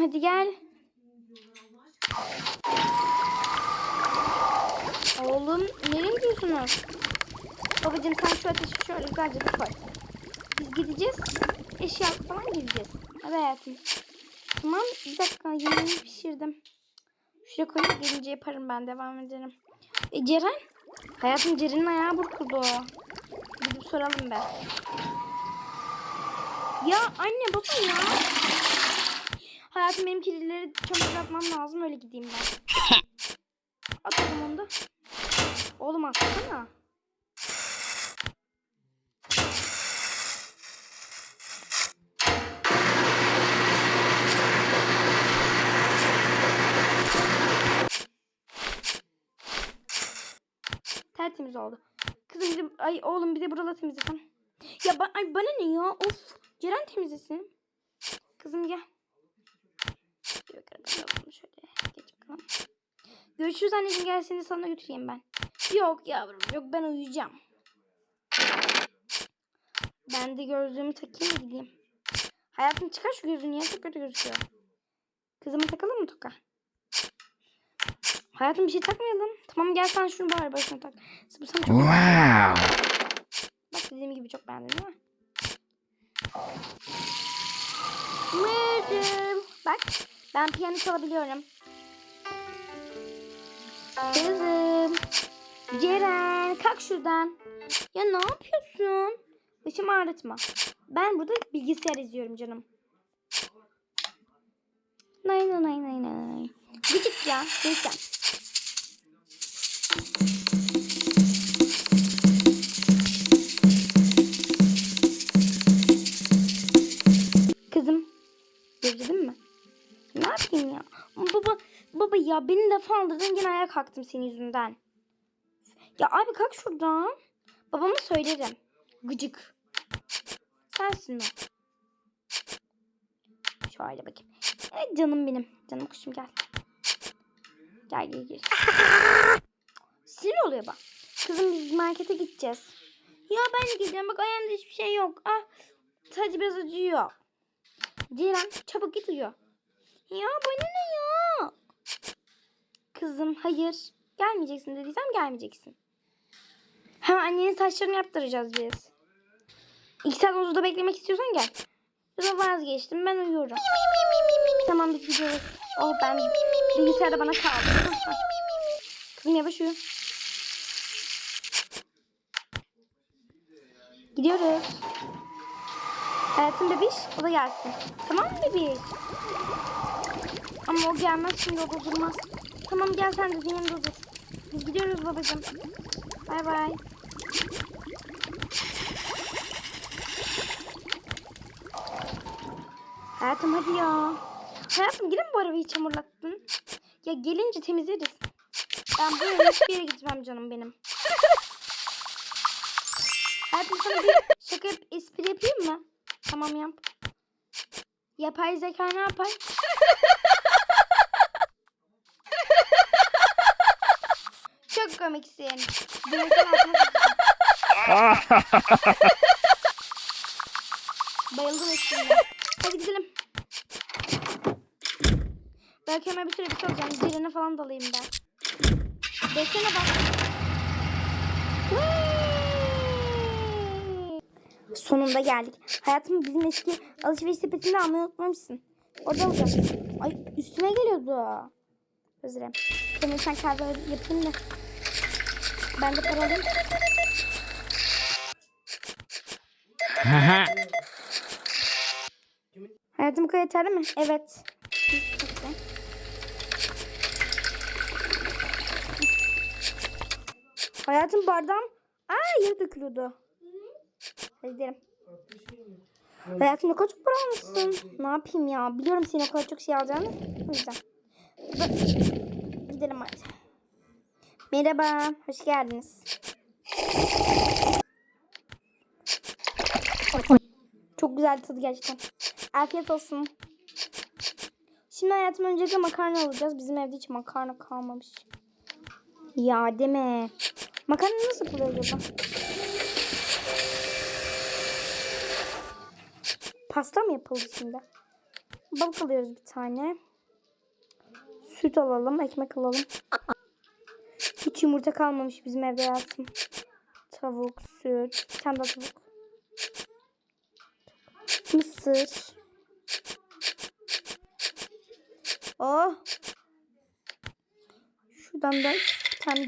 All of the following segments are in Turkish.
hadi gel. Oğlum nereye gidiyorsunuz? Babacığım sen şu ateşi şöyle güzelce koy. Biz gideceğiz. Eşya falan gideceğiz. Hadi hayatım. Tamam bir dakika yemeğimi pişirdim. Şuraya koyup gelince yaparım ben devam ederim. E Ceren? Hayatım Ceren'in ayağı burkuldu. Gidip soralım be. Ya anne baba ya. Hayatım benim kedileri çamaşır atmam lazım öyle gideyim ben. Atalım onu da. Oğlum atsana. Tertemiz oldu. Kızım bir de, ay oğlum bir de buraları temizlesem. Ya ba ay bana ne ya? Of. Ceren temizlesin. Kızım gel. Yok bakalım şöyle. Geç bakalım. Görüşürüz anneciğim gel seni sana götüreyim ben. Yok yavrum yok ben uyuyacağım. Ben de gözlüğümü takayım da gideyim. Hayatım çıkar şu gözünü ya çok kötü gözüküyor. Kızıma takalım mı toka? Hayatım bir şey takmayalım. Tamam gel sen şunu bari başına tak. Bu sana çok Wow. Bak dediğim gibi çok beğendin değil mi? Mırdım. Bak ben piyano çalabiliyorum. Kızım. Ceren kalk şuradan. Ya ne yapıyorsun? Başımı ağrıtma. Ben burada bilgisayar izliyorum canım. Nay nay nay nay nay. Gıcık ya. Neyse. Ya beni laf aldırdın yine ayağa kalktım senin yüzünden. Ya abi kalk şuradan. Babama söylerim. Gıcık. Sensin mi? Şöyle bakayım. Evet canım benim. Canım kuşum gel. Gel gel gel. Sinir oluyor bak. Kızım biz markete gideceğiz. Ya ben de gideceğim. Bak ayağımda hiçbir şey yok. Ah. Sadece biraz acıyor. Ceren çabuk git uyu. Ya bana ne? Kızım hayır. Gelmeyeceksin dediysem gelmeyeceksin. Hemen annenin saçlarını yaptıracağız biz. İki saat odada beklemek istiyorsan gel. Da vazgeçtim ben uyuyorum. tamam biz gidiyoruz. Oh ben bilgisayarda bana kaldı. Kızım yavaş uyu. Gidiyoruz. Hayatım bebiş o da gelsin. Tamam mı bebiş? Ama o gelmez şimdi o da durmaz. Tamam gel sen de yanımda dur. Biz gidiyoruz babacığım. Bay bay. Hayatım hadi ya. Hayatım mi bu arabayı çamurlattın? Ya gelince temizleriz. Ben bu yere hiçbir yere gitmem canım benim. Hayatım sana bir şaka yap, espri yapayım mı? Tamam yap. Yapay zeka ne yapar? Çok komiksin. Bayıldım esprine. Hadi gidelim. Belki hemen bir süre bir şey alacağım. Ceren'e falan dalayım ben. Desene bak. Sonunda geldik. Hayatım bizim eski alışveriş sepetini almayı unutmamışsın. Orada alacağız. Ay üstüme geliyordu. Özür dilerim. Sen kahve yapayım da. Ben de para alayım. Hayatım bu yeterli mi? Evet. Hayatım bardağım. Aa yere dökülüyordu. Hadi gidelim. Hayatım ne kadar çok para almışsın. Ne yapayım ya? Biliyorum senin o kadar çok şey alacağını. O yüzden. Gidelim hadi. Merhaba. Hoş geldiniz. Çok güzel tadı gerçekten. Afiyet olsun. Şimdi hayatım öncelikle makarna alacağız. Bizim evde hiç makarna kalmamış. Ya deme. Makarna nasıl yapılıyor acaba? Pasta mı yapıldı şimdi? Balık alıyoruz bir tane. Süt alalım, ekmek alalım. Yumurta kalmamış bizim evde hayatım. Tavuk, süt, bir tane tavuk. Mısır. Oh. Şuradan da tane.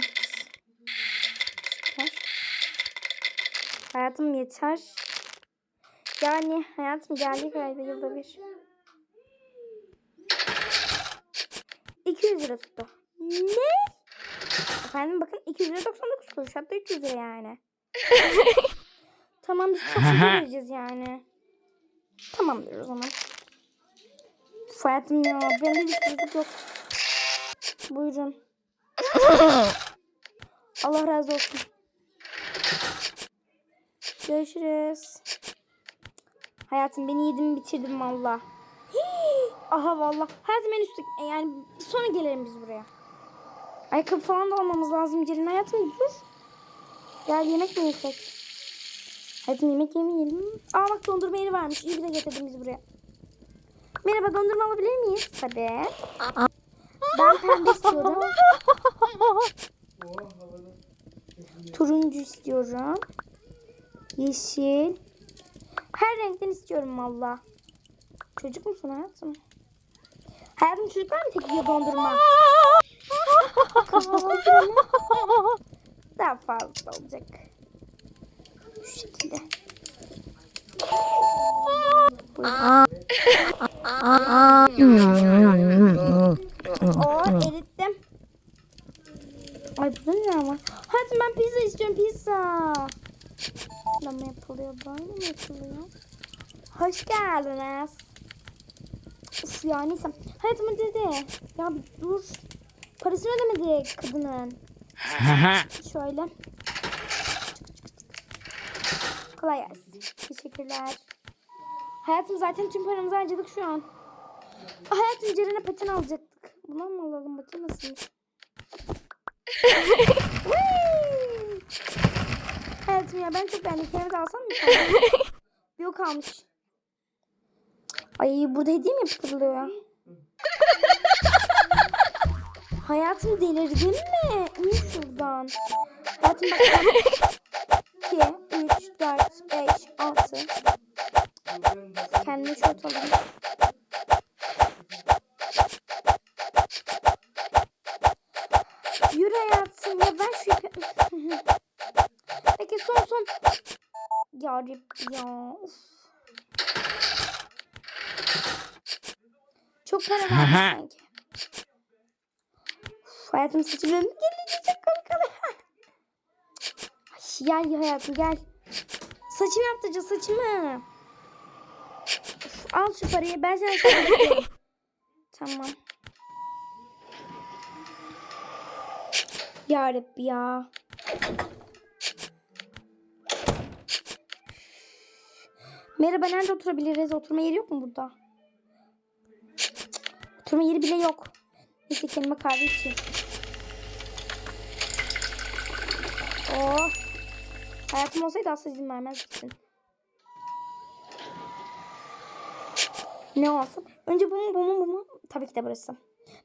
Süper. Hayatım yeter. Yani hayatım geldi ayda yılda bir. 200 lira tuttu. Ne? Efendim bakın 200 lira 99 kuruş. Hatta 300 lira yani. tamam biz çok şey vereceğiz yani. Tamamdır o zaman. Hayatım ya. Bende hiç bozuk yok. Buyurun. Allah razı olsun. Görüşürüz. Hayatım beni yedim bitirdim valla. Aha valla. Hayatım en üstte yani sonra gelelim biz buraya. Ayakkabı falan da almamız lazım Cerin. Hayatım dur. Gel yemek mi yesek? Hayatım yemek yemeyelim. Aa bak dondurma yeri varmış. İyi ki de getirdin bizi buraya. Merhaba dondurma alabilir miyiz? Tabii. Ben pembe istiyorum. Turuncu istiyorum. Yeşil. Her renkten istiyorum valla. Çocuk musun hayatım? Hayatım çocuklar mı tek yiyor dondurma? Daha fazla olacak. Şu şekilde. Oo erittim. Ay bu ne ama? Hadi ben pizza istiyorum pizza. Mi yapılıyor? Böyle mi yapılıyor? Hoş geldiniz. Uf ya neyse. Hayatım dedi. Ya dur. Parasını ödemedik kadının. Şöyle. Kolay gelsin. Teşekkürler. Hayatım zaten tüm paramızı harcadık şu an. Ah, Hayatım Ceren'e paten alacaktık. Bunu mu alalım bakayım. Whee! Hayatım ya ben çok beğendim. Kendime de alsam mı? Yok almış. Ay burada hediye mi yaptırılıyor ya? Hayatım delirdin mi? İn şuradan. Hayatım bak. 2, 3, 4, 5, 6. Kendime şort alayım. Yürü hayatım ya ben şu. Peki son son. Ya Rabbi ya. Of. Çok para verdim sanki. Hayatım saçım önüme gelince çok komik oluyor. Gel hayatım gel. Saçımı yaptıracağız saçımı. Al şu parayı ben sana. Tamam. Ya Rabbi ya. Merhaba nerede oturabiliriz? Oturma yeri yok mu burada? Oturma yeri bile yok. Neyse kendime kahve içeyim. Oh. Hayatım olsaydı asla izin vermez misin? Ne olsun? Önce bu mu bu mu bu mu? Tabii ki de burası.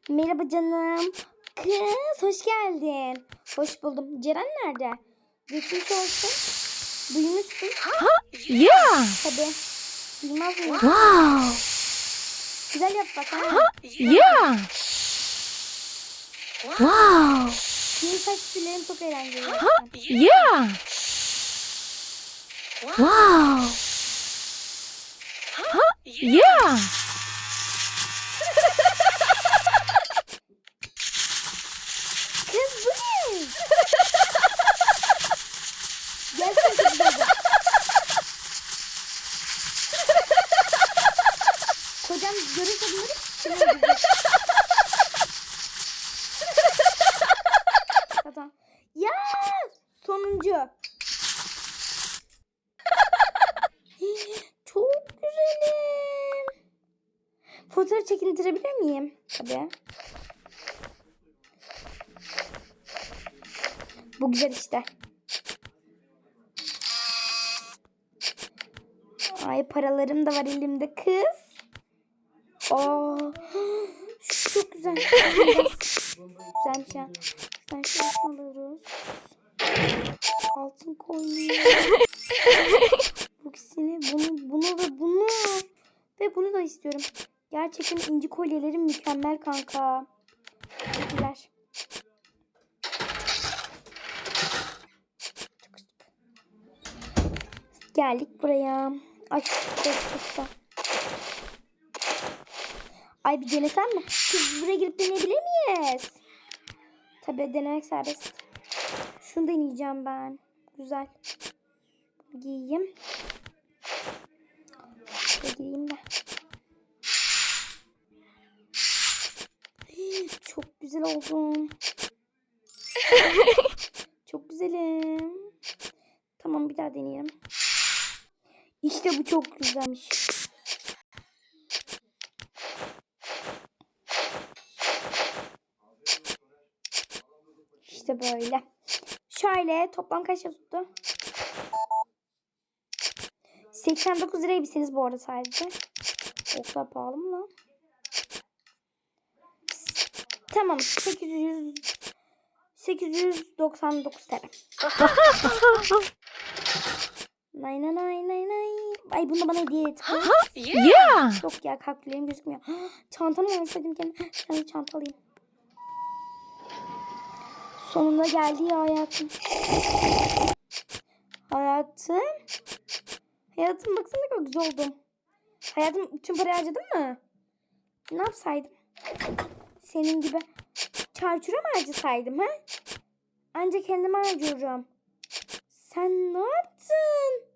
Merhaba canım. Kız hoş geldin. Hoş buldum. Ceren nerede? Geçmiş olsun. Duymuşsun. Yeah! Tabii. Duymaz mıyım? Wow! Güzel yap bak. ha. Yeah! Wow! Senin saç stillerin çok eğlenceli. Yeah! Wow! Yeah! Kız bu ne? Gerçekten çok güzel. Kocam görürse bunları sinir edecek. Tamam. Ya sonuncu. Çok güzelim. Fotoğraf çekindirebilir miyim? Tabii. Bu güzel işte. Ay paralarım da var elimde kız. Şu çok güzel. Güzelmiş ya. Sen şunu alıyoruz. Altın koyuyor. Bu ikisini, bunu, bunu ve bunu. Ve bunu da istiyorum. Gerçekten inci kolyelerim mükemmel kanka. Teşekkürler. Geldik buraya. Ay. Ay bir denesem mi? Kız buraya girip deneyebilir miyiz? Tabii denemek serbest. Şunu deneyeceğim ben. Güzel. Giyeyim. Şöyle gireyim de. Güzel oldum. Çok güzelim. Tamam bir daha deneyelim. İşte bu çok güzelmiş. İşte böyle. Şöyle toplam kaç tuttu? 89 lira elbiseniz bu arada sadece. O kadar pahalı mı lan? Tamam 800 899 TL. Nay nay nay nay nay. Ay bunu bana hediye et. Yeah. Yok ya kalküllerim gözükmüyor. Çantamı alsaydım kendime. Kendi çanta alayım. Sonunda geldi ya hayatım. Hayatım. Hayatım baksana ne kadar güzel oldum. Hayatım tüm parayı harcadın mı? Ne yapsaydım? Senin gibi çarçura mı harcasaydım ha? Ancak kendime harcıyorum. Sen ne yaptın?